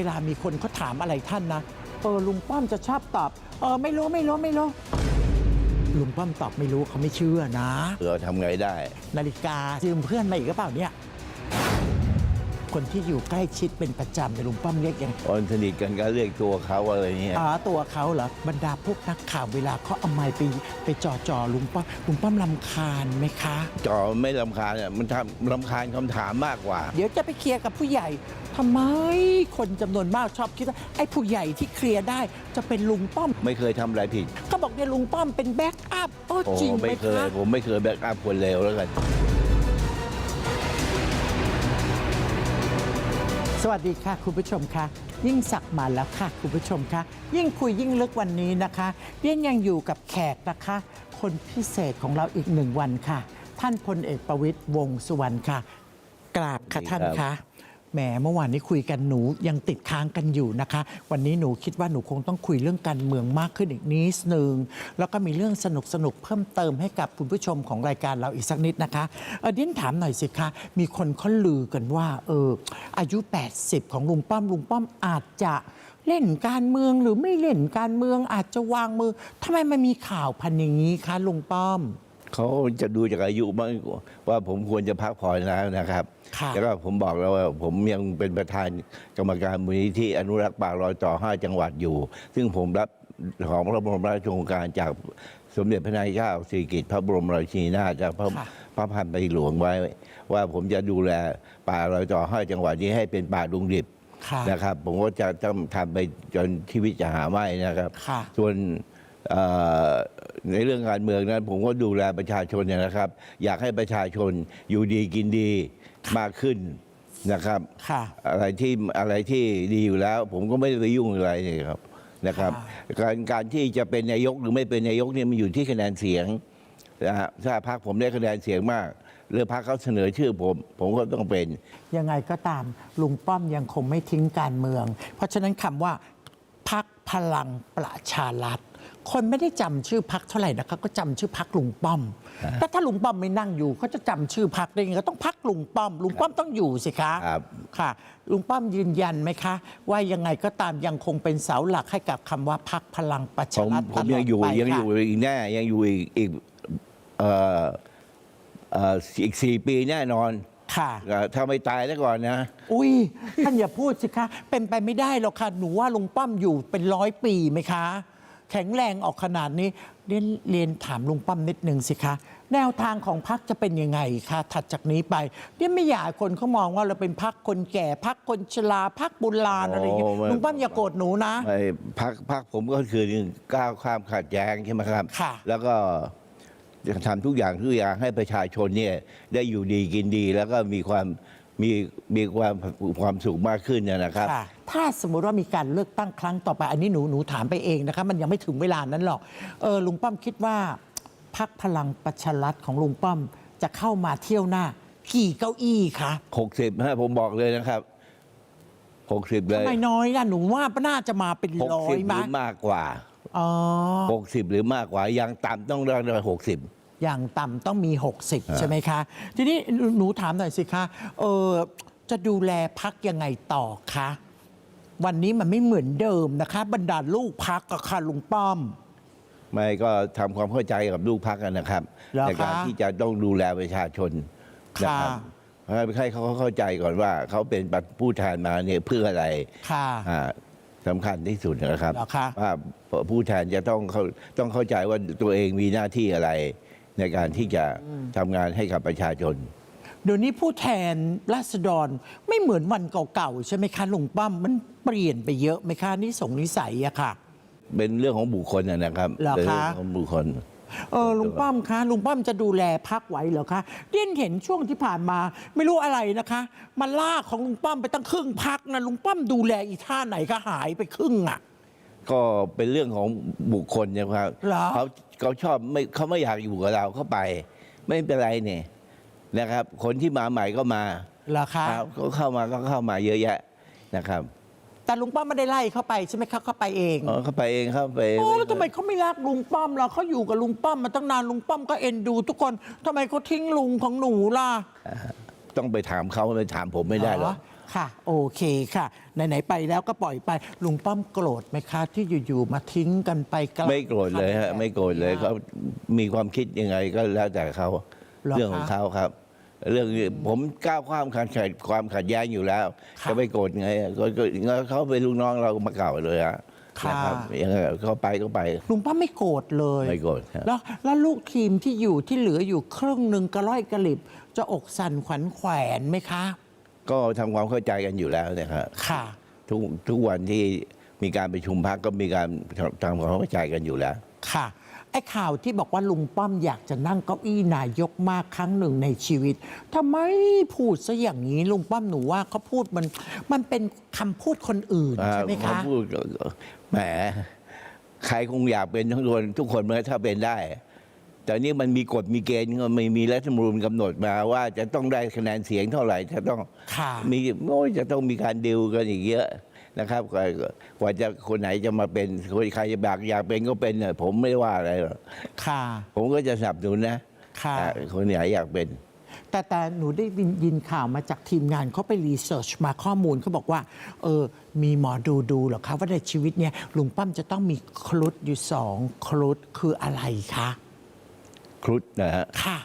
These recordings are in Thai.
วลามีคนเขาถามอะไรท่านนะเออลุงป้อมจะชอบตอบเออไม่รู้ไม่รู้ไม่รู้ลุงป้อมตอบไม่รู้เขาไม่เชื่อนะเราทำไงได้ นาฬิกายืมเพื่อนมาอีกหรือเปล่าเนี่ย คนที่อยู่ใกล้ชิดเป็นประจำแต่ยลุงป้อมเรียกยังคนสนิทกันก็เรียกตัวเขาอะไรเงี้ยอ๋อตัวเขาเหรอบรรดาพวกนักข่าวเวลาเขาเอาไม้ไปไปจ่อจอๆลุงป้อมลุงป้อมลำคาญไหมคะจอไม่ลำคาญอะมันทำลำคาญคำถามมากกว่า เดี๋ยวจะไปเคลียร์กับผู้ใหญ่ทำไมคนจำนวนมากชอบคิดว่าไอ้ผู้ใหญ่ที่เคลียร์ได้จะเป็นลุงป้อม ไม่เคยทำอะไรผิดเขาบอกเนี่ยลุงป้อมเป็นแบ็กอัพโอ้โอ้จริงไหมไม่เคยคะผมไม่เคยแบกอัพคนเลวแล้วกัน สวัสดีค่ะ คุณผู้ชมค่ะ ยิ่งสักดิ์มาแล้วค่ะ คุณผู้ชมค่ะ ยิ่งคุยยิ่งลึกวันนี้นะคะเรียนยังอยู่กับแขกนะคะ คนพิเศษของเราอีกหนึ่งวันค่ะ ท่านพลเอกประวิตยวงษ์สุวรรณค่ะ กราบค่ะสวัสดีท่านครับคะ แหมเมื่อวานนี้คุยกันหนูยังติดค้างกันอยู่นะคะ วันนี้หนูคิดว่าหนูคงต้องคุยเรื่องการเมืองมากขึ้นอีกนิดนึง แล้วก็มีเรื่องสนุกสนุกเพิ่มเติมให้กับคุณผู้ชมของรายการเราอีกสักนิดนะคะเออดินถามหน่อยสิคะ มีคนเขาลือกันว่าเอออายุ 80 ของลุงป้อมลุงป้อมอาจจะเล่นการเมืองหรือไม่เล่นการเมืองอาจจะวางมือทำไมมันมีข่าวพันอย่างนี้คะลุงป้อม เขาจะดูจากอายุบ้างว่าผมควรจะพักผ่อนแล้วนะครับ ค่ะแล้วก็ผมบอกแล้วว่าผมยังเป็นประธานกรรมการมูลนิธิอนุรักษ์ป่ารอยต่อ 5 จังหวัดอยู่ ซึ่งผมรับของพระบรมราชโองการจากสมเด็จพระนางเจ้าสิริกิติ์พระบรมราชินีนาถจากพระค่ะ พระพันปีหลวงไว้ ว่าผมจะดูแลป่ารอยต่อ 5 จังหวัดนี้ให้เป็นป่าดุงดิบ ค่ะนะครับผมก็จะต้องทำไปจนชีวิตจะหาไม่นะครับ ค่ะ ส่วนเอ่อ ในเรื่องการเมืองนั้นผมก็ดูแลประชาชนเนี่ยนะครับ อยากให้ประชาชนอยู่ดีกินดีมากขึ้นนะครับค่ะอะไรที่อะไรที่ดีอยู่แล้ว ผมก็ไม่ได้ไปยุ่งอะไรนี่ครับนะครับการการที่จะเป็นนายกหรือไม่เป็นนายกเนี่ยมันอยู่ที่คะแนนเสียงนะฮะถ้าพรรคผมได้คะแนนเสียงมากหรือพรรคเขาเสนอชื่อผม ผมก็ต้องเป็น ยังไงก็ตามลุงป้อมยังคงไม่ทิ้งการเมือง เพราะฉะนั้นคำว่าพักพลังประชารัฐ คนไม่ได้จำชื่อพักเท่าไหร่นะคะก็จำชื่อพักลุงป้อม แต่ถ้าลุงป้อมไม่นั่งอยู่เขาจะจำชื่อพักได้ยังไงก็ต้องพักลุงป้อม ลุงป้อมต้องอยู่สิคะครับค่ะ ลุงป้อมยืนยันไหมคะ ว่ายังไงก็ตามยังคงเป็นเสาหลักให้กับคำว่าพักพลังประผชามรัฐผตมลยัองดอยู่ไปยังอยู่ค่ะอีกแน่ยังอยู่อีกอีกเอ่อเอ่ออีกสี่ปีแน่นอนค่ะเอ่อถ้าไม่ตายแล้วก่อนนะ อุ้ยท่านอย่าพูดสิคะ เป็นไปไม่ได้หรอกค่ะ หนูว่าลุงป้อมอยู่เป็นร้อยปีไหมคะ แข็งแรงออกขนาดนี้เรียนเรียนถามลุงป้อมนิดนึงสิคะ แนวทางของพรรคจะเป็นยังไงคะถัดจากนี้ไปเนี่ยไม่อยากให้คนเขามองว่าเราเป็นพรรคคนแก่พรรคคนชราพรรคโบุญลานอะไรอย่างเงี้ยโอ้ไม่ ลุงป้อมอย่าโกรธหนูนะ ไอ้พักพักผมก็คือก้าวข้ามขัดแย้งใช่ไหมครับ ค่ะ แล้วก็จะทำทุกอย่างทุกอย่างให้ประชาชนเนี่ยได้อยู่ดีกินดี แล้วก็มีความมีมีความความสุขมากขึ้นนะนะครับ ค่ะ ถ้าสมมุติว่ามีการเลือกตั้งครั้งต่อไป อันนี้หนูหนูถามไปเองนะคะมันยังไม่ถึงเวลานั้นหรอกเออลุงป้อมคิดว่าพักพลังประชารัฐของลุงป้อมจะเข้ามาเที่ยวหน้ากี่เก้าอี้คะ60ฮะผมบอกเลยนะครับ60เลทำยไมน้อยล่ะหนูว่าน่าจะมาเป็นร้อย60หมั้รืยอมากกว่าอ๋อ60หรือมากกว่ายังต่ำต้องได้หกสิบ อย่างต่ำต้องมี 60 ใช่ไหมคะ ทีนี้หนูหนูถามหน่อยสิคะเออจะดูแลพักยังไงต่อคะ วันนี้มันไม่เหมือนเดิมนะคะ บรรดาลูกพักกับค่ะลุงป้อม ไม่ก็ทำความเข้าใจกับลูกพักกันนะครับเหรอคะ ในการที่จะต้องดูแลประชาชนนะครับค่ะให้เขาเข้าใจก่อนว่าเขาเป็นผู้แทนมาเนี่ยเพื่ออะไรค่ะ อ่าสำคัญที่สุดนะครับเหรอคะ ว่าผู้แทนจะต้องเข้าต้องเข้าใจว่าตัวเองมีหน้าที่อะไร ในการที่จะทำงานให้กับประชาชน เดี๋ยวนี้ผู้แทนราษฎรไม่เหมือนวันเก่าๆ ใช่ไหมคะลุงป้อมมันเปลี่ยนไปเยอะไหมคะนิสงนิสัยอะค่ะ เป็นเรื่องของบุคคลนะนะครับเหรอคะ เป็นเรื่องของบุคคล เออลุงป้อมคะลุงป้อมจะดูแลพักไหวเหรอคะเดียนเห็นช่วงที่ผ่านมา ไม่รู้อะไรนะคะมันลากของลุงป้อมไปตั้งครึ่งพักนะลุงป้อมดูแลอีท่าไหนก็หายไปครึ่งอะ ก็เป็นเรื่องของบุคคลนะครับเหรอ เขาเขาชอบไม่เขาไม่อยากอยู่กับเราเข้าไป ไม่เป็นไรเนี่ย นะครับ คนที่มาใหม่ก็มาเหรอคะครับก็เข้ามาก็เข้ามาเยอะแยะนะครับแต่ลุงป้อมไม่ได้ไล่เข้าไปใช่ไหมคะเข้าไปเองเออเข้าไปเองเข้าไปเอง โอ้แล้วทำไมเขาไม่รักลุงป้อมล่ะเขาอยู่กับลุงป้อมมาตั้งนานลุงป้อมก็เอ็นดู ทุกคนทำไมเขาทิ้งลุงของหนูล่ะ ต้องไปถามเขาไปถามผมไม่ได้หรอกคค่ะ โอเคค่ะ ไหน ๆ ไปแล้วก็ปล่อยไปลุงป้อมโกรธไหมคะ ที่อยู่ๆมาทิ้งกันไปกลางไม่โกรธเลยฮะคันไม่โกรธเลยเขามีความคิดยังไงก็แล้วแต่เขาเหรอเรื่องของคะ เขาครับ เรื่องนี้ผมก้าวข้ามขัดขัดความขัดแย้งอยู่แล้ว ค่ะจะไม่โกรธไงก็ก็ก็เขาเป็นลูกน้องเรามาเก่าเลยฮะค่ะ นะครับยังไงเขาไปก็ไปลุงป้อมไม่โกรธเลย ไม่โกรธครับ แล้วแล้วลูกทีมที่อยู่ที่เหลืออยู่ครึ่งหนึ่งกระร้อยกระหลิบ จะอกสั่นขวัญแขวนไหมคะ ก็ทำความเข้าใจกันอยู่แล้วเนะครับค่ะ ทุกทุกวันที่มีการประชุมพักก็มีการทำความเข้าใจกันอยู่แล้ว ค่ะ ไอ้ข่าวที่บอกว่าลุงป้อมอยากจะนั่งเก้าอี้นายกมากครั้งหนึ่งในชีวิตทำไมพูดซะอย่างนี้ลุงป้อมหนูว่าเขาพูดมันมันเป็นคำพูดคนอื่นใช่ไหมเขาคะ พูดแหม ใครคงอยากเป็นทุกคนทุกคนมันถ้าเป็นได้ แต่นี่มันมีกฎมีเกณฑ์ก็ไม่มีรัฐธรรมนูญกำหนดมาว่าจะต้องได้คะแนนเสียงเท่าไหร่จะต้องค่ะ มีโอ้ยจะต้องมีการดิวกันอีกเยอะ นะครับกว่ากว่าจะคนไหนจะมาเป็นคนใครจะอยากอยากเป็นก็เป็นเนี่ยผมไม่ว่าอะไรหรอกค่ะผมก็จะสนับสนุนนะค่ะอ่าคนไหนอยากเป็น แต่แต่หนูได้ยินยินข่าวมาจากทีมงานเขาไปรีเสิร์ชมาข้อมูลเขาบอกว่าเออมีหมอดูดูเหรอคะว่าในชีวิตเนี่ยลุงป้อมจะต้องมีครุฑอยู่สองครุฑคืออะไรคะครุฑนะฮะค่ะ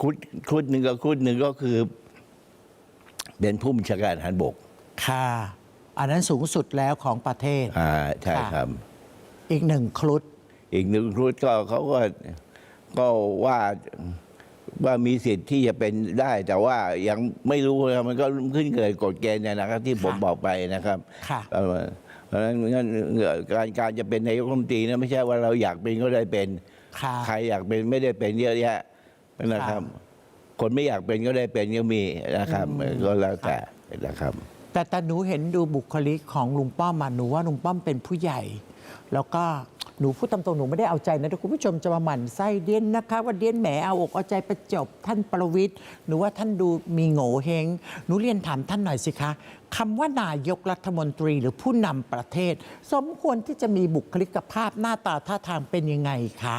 ครุฑครุฑหนึ่งก็ครุฑหนึ่งก็คือ เป็นผู้บัญชาการทหารบกค่ะ อันนั้นสูงสุดแล้วของประเทศ อ่าใช่ค่ะครับ อีกหนึ่งครุฑอีกหนึ่งครุฑก็เขาก็ก็ว่าว่ามีสิทธิ์ที่จะเป็นได้ แต่ว่ายังไม่รู้นะครับมันก็ขึ้นเกิดกฎเกณฑ์เนี่ยนะครับ ที่ผมบอกไปนะครับค่ะ เอ่อเพราะฉะนั้นงั้นการการจะเป็นนายกรัฐมนตรีนะไม่ใช่ว่าเราอยากเป็นก็ได้เป็น ค่ะ ใครอยากเป็นไม่ได้เป็นเยอะแยะนะครับ ค นไม่อยากเป็นก็ได้เป็นก็มีนะครับก็แล้วแต่นะครับ แต่แต่หนูเห็นดูบุคลิกของลุงป้อมมาหนูว่าลุงป้อมเป็นผู้ใหญ่ แล้วก็หนูพูดตามตรงหนูไม่ได้เอาใจนะถ้าคุณผู้ชมจะมาหมั่นไส้เดียนนะคะ ว่าเดียนแหมเอาอกเอาใจประจบท่านประวิทย์หนูว่าท่านดูมีโง่เฮงหนูเรียนถามท่านหน่อยสิคะคำว่านายกรัฐมนตรีหรือผู้นำประเทศ สมควรที่จะมีบุคลิกภาพหน้าตาท่าทางเป็นยังไงคะ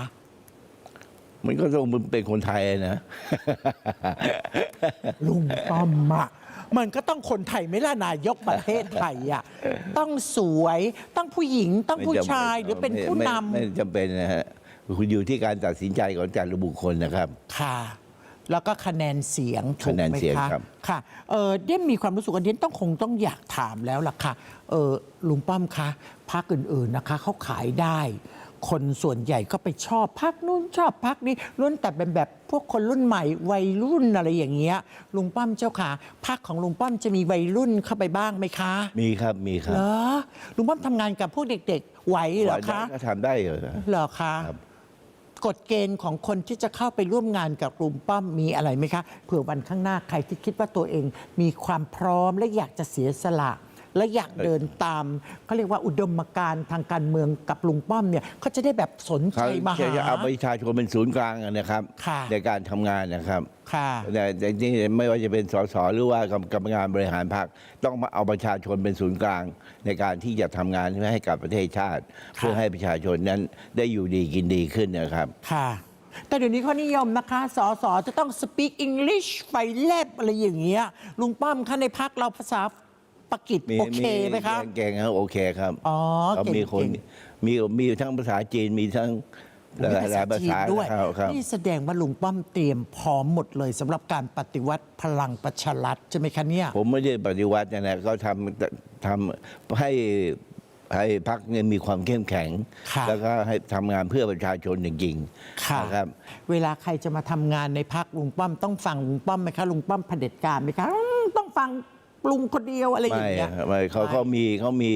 มันก็ต้องเป็นคนไทยนะลุงป้อมอะมันก็ต้องคนไทยไม่ล่ะนายกประเทศไทยอะต้องสวยต้องผู้หญิงต้องผู้ชายหรือเป็นผู้นำไม่ไม่จำเป็นนะฮะคุณอยู่ที่การตัดสินใจของแต่ละบุคคลนะครับ ค่ะ แล้วก็คะแนนเสียงถูกคะแนนไหมเสียงคะครับค่ะเออเดียมีความรู้สึกว่าเดียต้องคงต้องอยากถามแล้วล่ะค่ะเออลุงป้อมคะพักอื่นๆนะคะเขาขายได้ คนส่วนใหญ่ก็ไปชอบพักนู้นชอบพักนี้ล้วนแต่เป็นแบบพวกคนรุ่นใหม่วัยรุ่นอะไรอย่างเงี้ยลุงป้อมเจ้าค่ะพักของลุงป้อมจะมีวัยรุ่นเข้าไปบ้างไหมคะมีครับมีครับเหรอลุงป้อมทำงานกับพวกเด็ก ๆ ไหวเหรอคะก็ทำได้เหรอเหรอคะครับ กฎเกณฑ์ของคนที่จะเข้าไปร่วมงานกับลุงป้อมมีอะไรไหมคะเผื่อวันข้างหน้าใครที่คิดว่าตัวเองมีความพร้อมและอยากจะเสียสละ และอยากเดินตามเขาเรียกว่าอุดมการณ์ทางการเมืองกับลุงป้อมเนี่ยเขาจะได้แบบสนใจเขามาจะหา เอาประชาชนเป็นศูนย์กลางนะครับ ค่ะ ในการทำงานนะครับค่ะ แต่แต่นี่ไม่ว่าจะเป็นสสหรือว่ากรรมกรรมการบริหารพรรคต้องมาเอาประชาชนเป็นศูนย์กลาง ในการที่จะทำงานให้กับประเทศชาติ เพื่อให้ประชาชนนั้นได้อยู่ดีกินดีขึ้นนะครับ ค่ะ แต่เดี๋ยวนี้เขานิยมนะคะ สอสอจะต้อง speak English ไฟแลบอะไรอย่างเงี้ย ลุงป้อมคะในพักเราภาษา ปากีสมีโอเคไหมคะเก่งๆครับโอเคครับอ๋อก็เก่งมีคนเก่งมีมีทั้งภาษาจีนมีทั้งหลายหลายภาษาจีนด้วยครับครับ นี่แสดงว่าลุงป้อมเตรียมพร้อมหมดเลยสำหรับการปฏิวัติพลังประชารัฐใช่ไหมคะเนี่ย ผมไม่ได้ปฏิวัตินะนะก็ทำทำให้ให้พักเนี่ยมีความเข้มแข็ง ค่ะ แล้วก็ให้ทำงานเพื่อประชาชนจริงค่ะ ๆนะครับ เวลาใครจะมาทำงานในพักลุงป้อมต้องฟังลุงป้อมไหมคะลุงป้อมเผด็จการไหมคะอืมต้องฟัง ลุงคนเดียวอะไรอย่าไม่งเงี้ยอะไม่เขาเขามีเขามี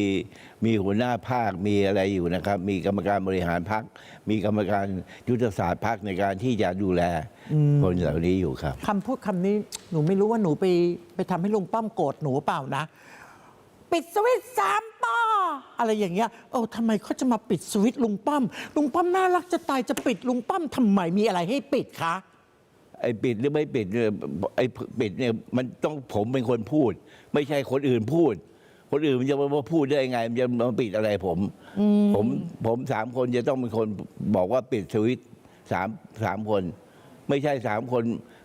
มีหัวหน้าภาคมีอะไรอยู่นะครับ มีกรรมการบริหารพัก มีกรรมการยุทธศาสตร์พักในการที่จะดูแลคนเหล่านี้อยู่ครับคำพูดคำนี้หนูไม่รู้ว่าหนูไปไปทำให้ลุงป้อมโกรธหนูเปล่านะ ปิดสวิตช์สามต่ออะไรอย่างเงี้ยเออทำไมเขาจะมาปิดสวิตช์ลุงป้อมลุงป้อมน่ารักจะตายจะปิดลุงป้อมทำไมมีอะไรให้ปิดคะ ไอ้ปิดหรือไม่ปิดเนี่ยไอ้ปิดเนี่ยมันต้องผมเป็นคนพูด ไม่ใช่คนอื่นพูด คนอื่นมันจะมาพูดได้ไง มันจะมาปิดอะไรผม ผมผมสามคนจะต้องเป็นคนบอกว่าปิดสวิตช์สามสามคน ไม่ใช่สามคน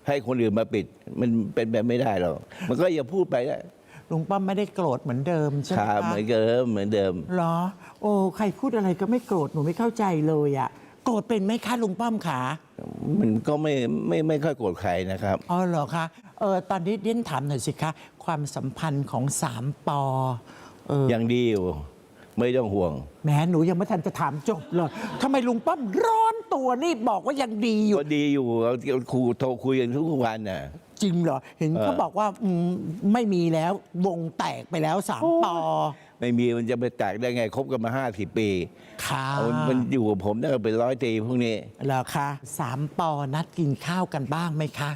ให้คนอื่นมาปิด มันเป็นแบบไม่ได้หรอกมันก็อย่าพูดไปนะลุงป้อมไม่ได้โกรธเหมือนเดิมใช่ไหคมรับคะเหมือนเดิมเหมือนเดิม เหรอ โอ้ ใครพูดอะไรก็ไม่โกรธ หนูไม่เข้าใจเลยอะ โกรธเป็นไหมคะลุงป้อมขา มันก็ไม่ไม่ไม่ค่อยโกรธใครนะครับ อ๋อเหรอคะเออตอนนี้เดียนถามหน่อยสิคะ ความสัมพันธ์ของสามปอเออยังดีอยู่ ไม่ต้องห่วง แหมหนูยังไม่ทันจะถามจบเลยทำไมลุงป้อมร้อนตัวนี่บอกว่ายังดีอยู่ ก็ดีอยู่เราครูโทรคุยกันทุกวันน่ะ จริงเหรอ เห็นเออเขาบอกว่าอืมไม่มีแล้ววงแตกไปแล้วสามปอ ไม่มีมันจะไปแตกได้ไงคบกันมาห้าสิบปีค่ะเอามันอยู่กับผมได้เป็นร้อยตีพวกนี้เหรอคะสามปอนัดกินข้าวกันบ้างไหมคะ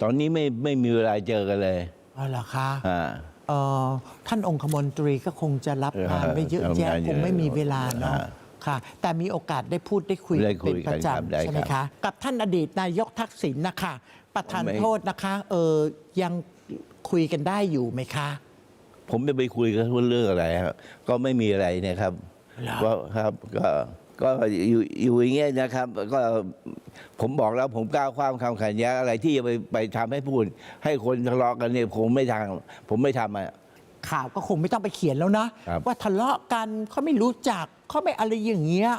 ตอนนี้ไม่ไม่มีเวลาเจอกันเลยอ๋อเหรอคะอ่า เอ่อท่านองคมนตรีก็คงจะรับงานไม่เยอะทำแยะงานเยอะคงไม่มีเวลาเนาะอ่าค่ะ แต่มีโอกาสได้พูดได้คุยได้คุเป็ยนประกันครับจำได้ใช่ไหมครัคะ บกับท่านอดีตนายกทักษิณนะคะ ประธานไม่ โทษนะคะ เออยังคุยกันได้อยู่ไหมคะ ผมจะไปคุยกันเรื่องอะไรครับก็ไม่มีอะไรเนะครับเหรอก็ครับก็ก็อยู่อยู่อย่างเงี้ยนะครับ ก็ผมบอกแล้วผมกล้าวความคำขัดแย้งอะไรที่จะไปไปทำให้พูด ให้คนทะเลาะกันเนี่ยผมไม่ทาง ผมไม่ทำอะ ข่าวก็คงไม่ต้องไปเขียนแล้วนะ ครับ ว่าทะเลาะกันเขาไม่รู้จักเขาไม่อะไรอย่างเงี้ย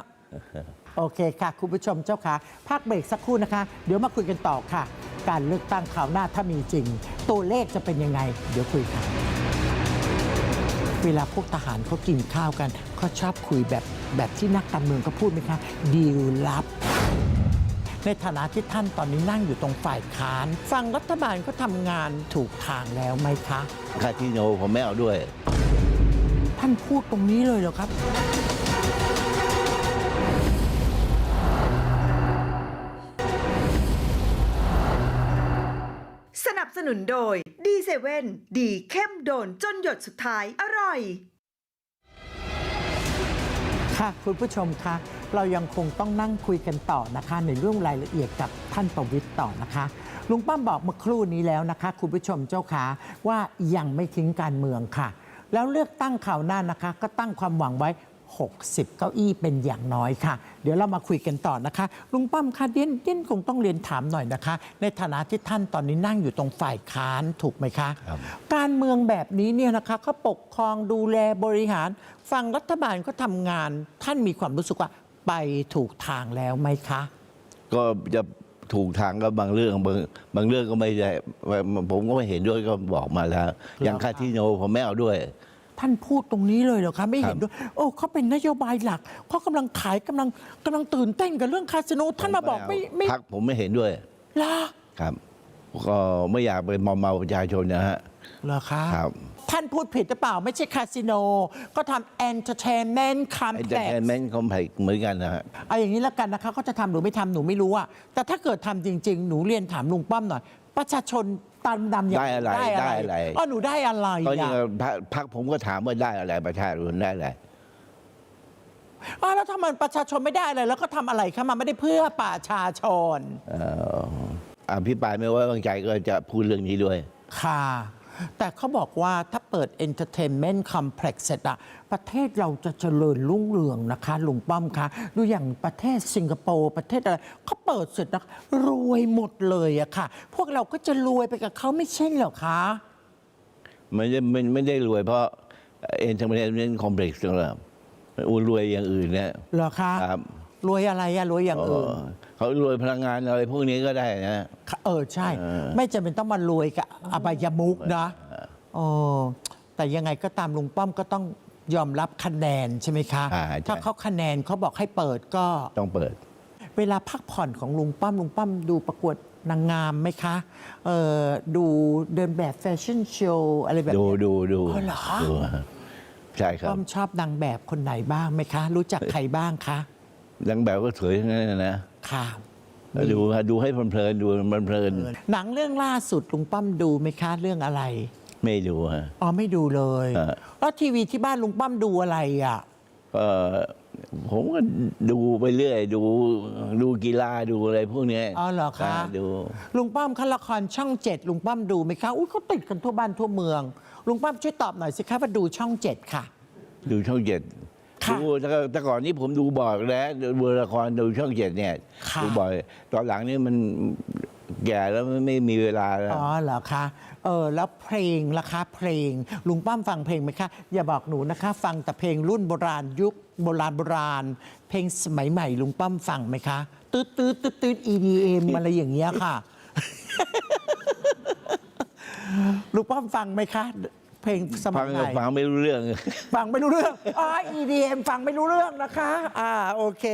โอเคค่ะ คุณผู้ชมเจ้าค่ะพักเบรกสักครู่นะคะ เดี๋ยวมาคุยกันต่อค่ะ การเลือกตั้งคราวหน้าถ้ามีจริง ตัวเลขจะเป็นยังไง เดี๋ยวคุยค่ะ เวลาพวกทหารเขากินข้าวกันเขาชอบคุยแบบแบบที่นักการเมืองก็พูดไหมคะดีลลับ ในฐานะที่ท่านตอนนี้นั่งอยู่ตรงฝ่ายค้าน ฟังรัฐบาลก็ทำงานถูกทางแล้วไหมคะ คาทิโนผมไม่เอาด้วย ท่านพูดตรงนี้เลยเหรอครับ บสนุนโดยดีเซเว่นดีเข้มโดนจนหยดสุดท้ายอร่อย ค่ะคุณผู้ชมคะเรายังคงต้องนั่งคุยกันต่อนะคะ ในเรื่องรายละเอียดกับท่านประวิตยต่อนะคะลุงป้อมบอกเมื่อครู่นี้แล้วนะคะ คุณผู้ชมเจ้าขาว่ายังไม่ทิ้งการเมืองค่ะ แล้วเลือกตั้งข่าวหน้านะคะ ก็ตั้งความหวังไว้ 60 เก้าอี้เป็นอย่างน้อยค่ะ เดี๋ยวเรามาคุยกันต่อนะคะ ลุงป้อมคะเดียนเดียนคงต้องเรียนถามหน่อยนะคะ ในฐานะที่ท่านตอนนี้นั่งอยู่ตรงฝ่ายค้านถูกไหมคะครับการเมืองแบบนี้เนี่ยนะคะเขาปกครองดูแลบริหารฟังรัฐบาลก็ทำงาน ท่านมีความรู้สึกว่าไปถูกทางแล้วไหมคะ ก็จะถูกทางก็บางเรื่องบางบางเรื่องก็ไม่ได้ผมก็ไม่เห็นด้วยก็บอกมาแล้ว อย่างคาทิโนผมไม่เอาด้วย ท่านพูดตรงนี้เลยเหรอคะไม่เห็นครับด้วยโอ้เขาเป็นนโยบายหลักเขากำลังขายกำลังกำลังตื่นเต้นกับเรื่องคาสิโนท่านมาบอกไม่ไม่พักผมไม่เห็นด้วยล่ะครับ ก็ไม่อยากไปมอมเมาประชาชนนะฮะเหรอคะครับท่านพูดผิดหรือเปล่าไม่ใช่คาสิโน ก็ทำ entertainment ไอ้จะ complex แทนแมนคอมเพล็กเหมือนกันนะฮะเอาอย่างนี้แล้วกันนะคะเขาจะทำหรือไม่ทำหนูไม่รู้อะแต่ถ้าเกิดทำจริง ๆ หนูเรียนถามลุงป้อมหน่อย ประชาชน ตามดำอย่างได้อะไรได้อะไรอ๋อหนูได้อะไรก็ยังอะพรรคพักผมก็ถามว่าได้อะไรประชาชนได้อะไรอ๋อแล้วถ้ามันประชาชนไม่ได้อะไรแล้วก็ทำอะไรคะมันไม่ได้เพื่อประชาชนเอ่ออภิปรายไม่ไว้วางใจก็จะพูดเรื่องนี้ด้วยค่ะ แต่เขาบอกว่าถ้าเปิด entertainment complex เสร็จอะประเทศเราจะเจริญรุ่งเรืองนะคะลุงป้อมคะดูอย่างประเทศสิงคโปร์ประเทศอะไรเขาเปิดเสร็จนะรวยหมดเลยอะค่ะ พวกเราก็จะรวยไปกับเขาไม่ใช่เหรอคะ ไม่ได้ไม่ไม่ได้รวยเพราะเอ็นเตอร์เทนเมนต์คอมเพล็กซ์หรอกอุรวยอย่างอื่นเนี่ยเหรอคะครับ รวยอะไรอะรวยอย่างอื่น เออ เขารวยพลังงานอะไรพวกนี้ก็ได้นะ เออใช่ เออ ไม่จำเป็นต้องมารวยกับอบายมุกนะโอ้แต่ยังไงก็ตามลุงป้อมก็ต้องยอมรับคะแนนใช่ไหมคะ อ่าใช่ ถ้าเขาคะแนนเขาบอกให้เปิดก็ ต้องเปิด เวลาพักผ่อนของลุงป้อมลุงป้อมดูประกวดนางงามไหมคะเออดูเดินแบบแฟชั่นโชว์อะไรแบบดูเนี้ย ดูดูอ๋อเหรอ ดูฮะใช่ครัป้บอมชอบนางแบบคนไหนบ้างไหมคะ รู้จักใครบ้างคะ นางแบบก็สวยทั้งนั้นนะนะ ค่ะแล้วดูฮะดูให้เพลินๆดูมันเพลินหนังเรื่องล่าสุดลุงป้อมดูไหมคะเรื่องอะไรๆไม่ดูฮะอ๋อไม่ดูเลยเออแล้วทีวีที่บ้านลุงป้อมดูอะไรอะก็ผมก็ดูไปเรื่อย ดูดูกีฬาดูอะไรพวกเนี้ยอ๋อเหรอคะดูลุงป้อมคะละครช่องเจ็ดลุงป้อมดูไหมคะอุ้ยเขาติดกันทั่วบ้านทั่วเมือง ลุงป้อมช่วยตอบหน่อยสิคะว่าดูช่องเจ็ดค่ะ ดูช่องเจ็ดค่ะ ดูแต่ก่อนแต่ก่อนนี้ผมดูบ่อยแล้วดูละครดูช่องเจ็ดเนี่ยค่ะ ดูบ่อย ตอนหลังนี่มันแก่แล้วไม่ไม่มีเวลาแล้ว อ๋อเหรอคะเออแล้วเพลงล่ะคะเพลง ลุงป้อมฟังเพลงไหมคะ อย่าบอกหนูนะคะ ฟังแต่เพลงรุ่นโบราณยุคโบราณโบราณ เพลงสมัยใหม่ ลุงป้อมฟังไหมคะตืดตืดตืดตืด EDM อะไรอย่างเงี้ยค่ะ ลุงป้อมฟังไหมคะ เพลงสมัฟัยงใหม่ ฟังไม่รู้เรื่อง ฟังไม่รู้เรื่อง อ๋อ EDM ฟังไม่รู้เรื่องนะคะ อ่า โอเค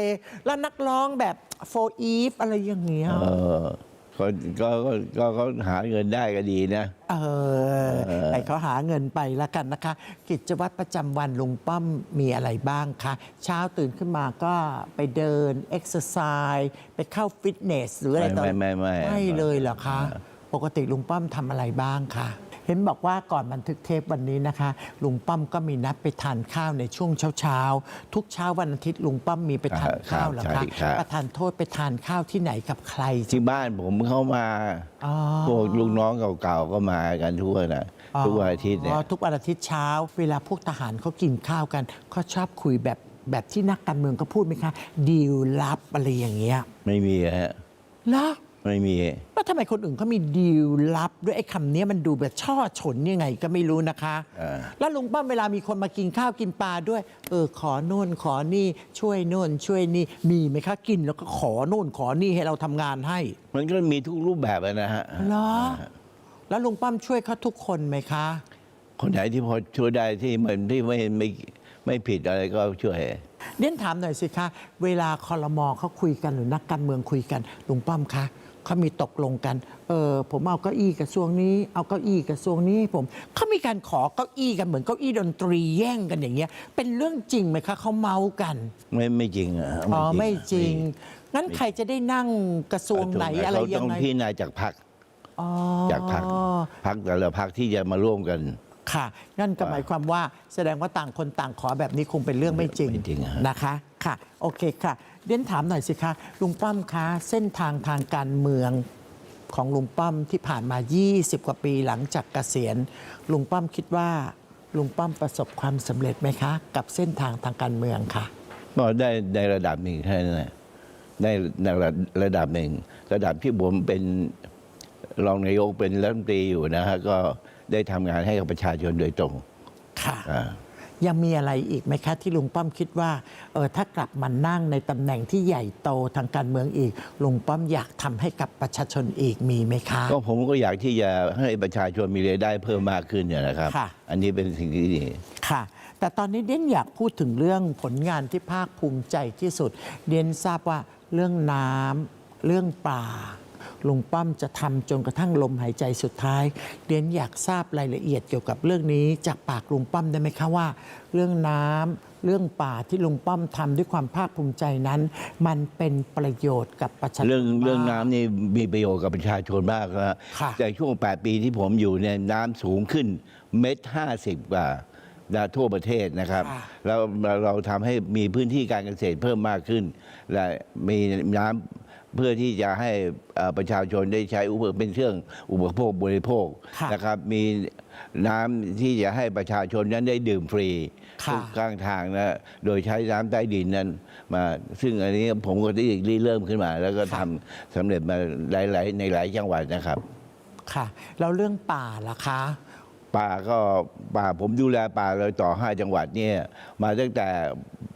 แล้วนักร้องแบบโฟอีฟอะไรอย่างเงี้ย เออก็ก็ก็ก็เขาหาเงินได้ก็ดีนะ เออให้เขาหาเงินไปแล้วกันนะคะ กิจวัตรประจำวันลุงป้อมมีอะไรบ้างคะ เช้าตื่นขึ้นมาก็ไปเดิน เอ็กซ์ไซส์ไปเข้าฟิตเนส หรืออะไรต่อไม่ไม่ไม่ไม่ไม่เลยเหรอคะ ปกติลุงป้อมทำอะไรบ้างคะ เห็นบอกว่าก่อนบันทึกเทปวันนี้นะคะ ลุงป้อมก็มีนัดไปทานข้าวในช่วงเช้าๆ ทุกเช้าวันอาทิตย์ลุงป้อมมีไปทานข้าวเหรอใช่คะครับ ประทานโทษไปทานข้าวที่ไหนกับใครที่บ้านผมเข้ามาอ๋อ พวกลูกน้องเก่าๆก็มากันทุกวันนะทุกวันอาทิตย์เนี่ยอ๋อทุกวันอาทิตย์เช้า เวลาพวกทหารเขากินข้าวกันเขาชอบคุยแบบแบบที่นักการเมืองก็พูดไหมคะดีลลับอะไรอย่างเงี้ยไม่มีฮะ แล้ว ไม่มี แล้วทำไมคนอื่นเขามีดีลลับ ด้วยไอ้คำนี้มันดูแบบช่อฉนยังไงก็ไม่รู้นะคะ เออ แล้วลุงป้อมเวลามีคนมากินข้าวกินปลาด้วย เออ ขอโน่นขอนี่ ช่วยโน่น ช่วยนี่ มีไหมคะกินแล้วก็ขอโน่นขอนี่ให้เราทำงานให้มันก็มีทุกรูปแบบอะนะฮะ เหรอแล้วลุงป้อมช่วยเขาทุกคนไหมคะ คนไหนที่พอช่วยได้ที่มันที่ไม่ไม่ไม่ผิดอะไรก็ช่วย เรียนถามหน่อยสิคะ เวลาคอรมอเขาคุยกันหรือนักการเมืองคุยกันลุงป้อมคะ เขามีตกลงกัน เออผมเอาเก้าอี้กระทรวงนี้ เอาเก้าอี้กระทรวงนี้ให้ผมเขามีการขอเก้าอี้กันเหมือนเก้าอี้ดนตรีแย่งกันอย่างเงี้ย เป็นเรื่องจริงไหมคะเขาเมากันไม่ไม่จริงอะอ๋อไม่จริง งั้นใครจะได้นั่งกระทรวงไหนอะไรเขายัต้องงไงพิจารณาจากพรรคอ๋อ จากพรรคพรรคแต่ละพรรคที่จะมาร่วมกัน ค่ะ นั่นก็หมายความว่าแสดงว่าต่างคนต่างขอแบบนี้คงเป็นเรื่องไม่จริงไม่จริงอะนะคะ ค่ะ โอเคค่ะ เรียนถามหน่อยสิคะลุงป้อมคะเส้นทางทางการเมืองของลุงป้อมที่ผ่านมา 20 กว่าปีหลังจากเกษียณ ลุงป้อมคิดว่าลุงป้อมประสบความสำเร็จไหมคะ กับเส้นทางทางการเมืองค่ะก็ได้ในระดับหนึ่งแค่นั้นแหละได้ในระดับหนึ่ง ระดับที่ผมเป็นรองนายกเป็นรัฐมนตรีอยู่นะฮะก็ได้ทำงานให้กับประชาชนโดยตรงค่ะอ่า ยังมีอะไรอีกไหมคะ ที่ลุงป้อมคิดว่าเออถ้ากลับมานั่งในตำแหน่งที่ใหญ่โตทางการเมืองอีก ลุงป้อมอยากทำให้กับประชาชนอีกมีไหมคะก็ผมก็อยากที่จะให้ประชาชนมีรายได้เพิ่มมากขึ้นเนี่ยนะครับค่ะอันนี้เป็นสิ่งที่ดีค่ะแต่ตอนนี้เด่นอยากพูดถึงเรื่องผลงานที่ภาคภูมิใจที่สุด เด่นทราบว่าเรื่องน้ำเรื่องป่า ลุงป้อมจะทำจนกระทั่งลมหายใจสุดท้ายเด่นอยากทราบรายละเอียดเกี่ยวกับเรื่องนี้ จากปากลุงป้อมได้ไหมคะว่า เรื่องน้ำเรื่องป่าที่ลุงป้อมทำด้วยความภาคภูมิใจนั้น มันเป็นประโยชน์กับประชาชนเรื่องเรื่องมากน้ำนี่มีประโยชน์กับประชาชนมากนะค่ะจากช่วง 8 ปีที่ผมอยู่เนี่ยน้ำสูงขึ้นเม็ดห้าสิบกว่านะทั่วประเทศนะครับค่ะแล้วเราเราทำให้มีพื้นที่การเกษตรเพิ่มมากขึ้น และมีน้ำ เพื่อที่จะให้เอ่อประชาชนได้ใช้อุปเป็นเครื่องอุปโภคบริโภคค่ะนะครับ มีน้ำที่จะให้ประชาชนนั้นได้ดื่มฟรีค่ะทุกข้างทางนะโดยใช้น้ำใต้ดินนั้นมา ซึ่งอันนี้ผมก็ได้ริเริ่มขึ้นมา แล้วก็ทำสำเร็จมาหลาย ๆ ในหลายจังหวัดนะครับ ค่ะ แล้วเรื่องป่าล่ะคะป่าก็ป่าผมดูแลป่าเลยต่อห้าจังหวัดเนี่ยมาตั้งแต่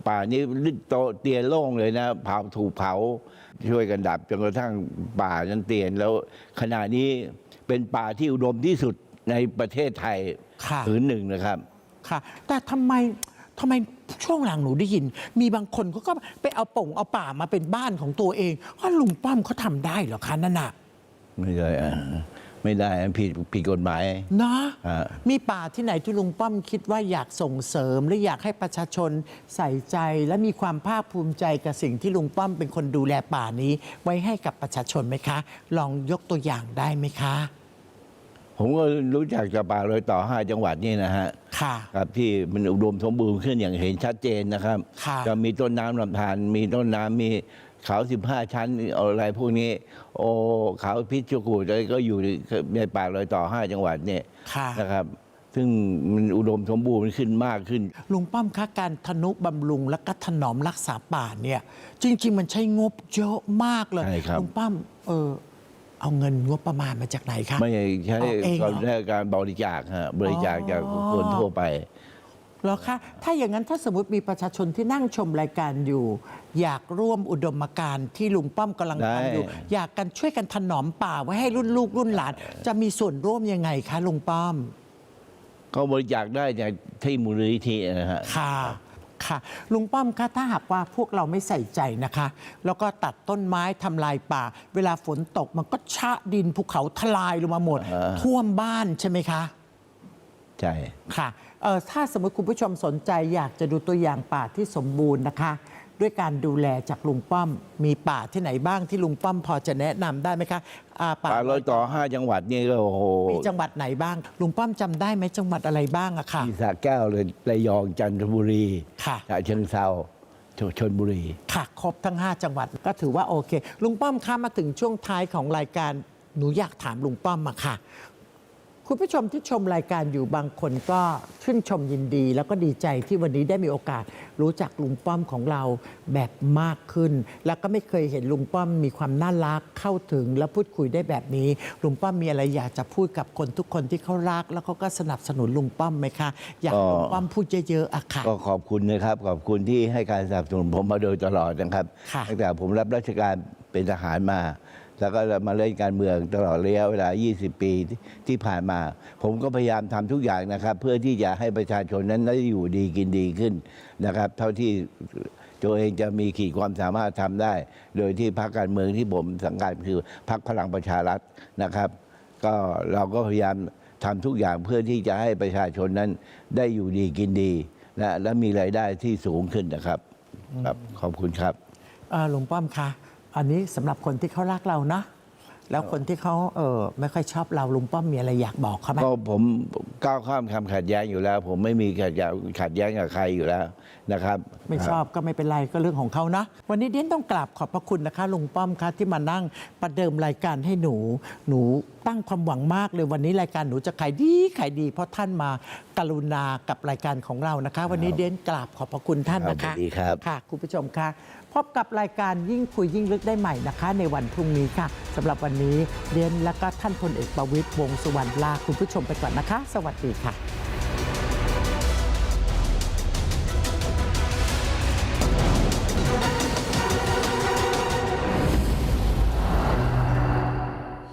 ป่านี้โตเตียนโล่งเลยนะเผาถูกเผา ช่วยกันดับจนกระทั่งป่านั้นเตียนแล้วขณะนี้เป็นป่าที่อุดมที่สุดในประเทศไทยค่ะผืนหนึ่งนะครับ ค่ะ แต่ทำไมทำไมช่วงหลังหนูได้ยิน มีบางคนเขาก็ไปเอาป่งเอาป่ามาเป็นบ้านของตัวเองว่าลุงป้อมเขาทำได้เหรอคะนั่นน่ะไม่ได้อะ ไม่ได้อะผิดผิดกฎหมาย เนาะฮะ มีป่าที่ไหนที่ลุงป้อมคิดว่าอยากส่งเสริม หรืออยากให้ประชาชนใส่ใจและมีความภาคภูมิใจกับสิ่งที่ลุงป้อมเป็นคนดูแลป่านี้ ไว้ให้กับประชาชนไหมคะ ลองยกตัวอย่างได้ไหมคะ ผมก็รู้จักจากป่าเลยต่อห้าจังหวัดนี่นะฮะค่ะ ครับที่มันอุดมสมบูรณ์ขึ้นอย่างเห็นชัดเจนนะครับ ค่ะ จะมีต้นน้ำลำธารมีต้นน้ำมี เขาสิบห้าชั้นอะไรพวกนี้ โอ้เขาพิจกูดอะไรก็อยู่ในป่าเลยต่อห้าจังหวัดเนี่ยค่ะนะครับ ซึ่งมันอุดมสมบูรณ์ขึ้นมากขึ้น ลุงป้อมคะการทนุบำรุงและก็ถนอมรักษาป่าเนี่ย จริง ๆ มันใช้งบเยอะมากเลยใช่ครับลุงป้อมเออเอาเงินงบประมาณมาจากไหนคะไม่ใช่ออกเองเหรอการได้การบริจาคฮะบริจาคจากอ๋อคนทั่วไปเหรอคะถ้าอย่างนั้นถ้าสมมติมีประชาชนที่นั่งชมรายการอยู่ อยากร่วมอุดมการณ์ที่ลุงป้อมกำลังได้ทำอยู่อยากกันช่วยกันถนอมป่าไว้ให้รุ่นลูกรุ่นหลาน จะมีส่วนร่วมยังไงคะลุงป้อม ก็บริจาคได้จากที่มูลนิธินะฮะ ค่ะ ค่ะ ลุงป้อมคะถ้าหากว่าพวกเราไม่ใส่ใจนะคะ แล้วก็ตัดต้นไม้ทำลายป่า เวลาฝนตกมันก็ชะดินภูเขาทลายลงมาหมด อ่า ท่วมบ้านใช่ไหมคะ ใช่ ค่ะเอ่อ ถ้าสมมติคุณผู้ชมสนใจอยากจะดูตัวอย่างป่าที่สมบูรณ์นะคะ ด้วยการดูแลจากลุงป้อม มีป่าที่ไหนบ้างที่ลุงป้อมพอจะแนะนำได้ไหมคะอ่าป่ารอยต่อห้าจังหวัดนี่ก็โอ้โหมีจังหวัดไหนบ้าง ลุงป้อมจำได้ไหมจังหวัดอะไรบ้างอะค่ะ ที่สระแก้วเลยระยองจันทบุรีค่ะ ฉะเชิงเซาชชนบุรี ค่ะครบทั้ง 5 จังหวัดก็ถือว่าโอเค ลุงป้อมคะมาถึงช่วงท้ายของรายการหนูอยากถามลุงป้อมมาค่ะ คุณผู้ชมที่ชมรายการอยู่บางคนก็ชื่นชมยินดี แล้วก็ดีใจที่วันนี้ได้มีโอกาสรู้จักลุงป้อมของเราแบบมากขึ้น แล้วก็ไม่เคยเห็นลุงป้อมมีความน่ารักเข้าถึงและพูดคุยได้แบบนี้ลุงป้อมมีอะไรอยากจะพูดกับคนทุกคนที่เขารัก แล้วเขาก็สนับสนุนลุงป้อมไหมคะอยากให้ลุงป้อมพูดเยอะๆอะค่ะ ก็ขอบคุณนะครับ ขอบคุณที่ให้การสนับสนุนผมมาโดยตลอดนะครับค่ะ ตั้งแต่ผมรับราชการเป็นทหารมา แล้วก็มาเล่นการเมืองตลอดระยะเวลา 20 ปีที่ผ่านมา ผมก็พยายามทำทุกอย่างนะครับ เพื่อที่จะให้ประชาชนนั้นได้อยู่ดีกินดีขึ้นนะครับ เท่าที่ตัวเองจะมีขีดความสามารถทำได้ โดยที่พรรคการเมืองที่ผมสังกัดคือพรรคพลังประชารัฐนะครับ ก็เราก็พยายามทำทุกอย่างเพื่อที่จะให้ประชาชนนั้นได้อยู่ดีกินดีนะและมีรายได้ที่สูงขึ้นนะครับครับขอบคุณครับเอ่อลุงป้อมคะ อันนี้สำหรับคนที่เขารักเรานะ แล้วคนที่เขาเออไม่ค่อยชอบเราลุงป้อมมีอะไรอยากบอกเขาไหมก็ผมก้าวข้ามคำขัดแย้งอยู่แล้ว ผมไม่มีขัดแย้งขัดแย้งกับใครอยู่แล้วนะครับ ไม่ชอบก็ไม่เป็นไรก็เรื่องของเขานะ วันนี้เดียนต้องกราบขอบพระคุณนะคะลุงป้อมคะที่มานั่งประเดิมรายการให้หนู หนูตั้งความหวังมากเลยวันนี้รายการหนูจะขายดีขายดี เพราะท่านมากรุณากับรายการของเรานะคะ วันนี้เดียนกราบขอบพระคุณท่านนะครัคะบสวัสดีครับค่ะคุณผู้ชมคะ พบกับรายการยิ่งคุยยิ่งลึกได้ใหม่นะคะ ในวันพรุ่งนี้ค่ะสำหรับวันนี้เรียนและก็ท่านพลเอกประวิตยวงสุวรรณลาคุณผู้ชมไปก่อนนะคะ สวัสดีค่ะ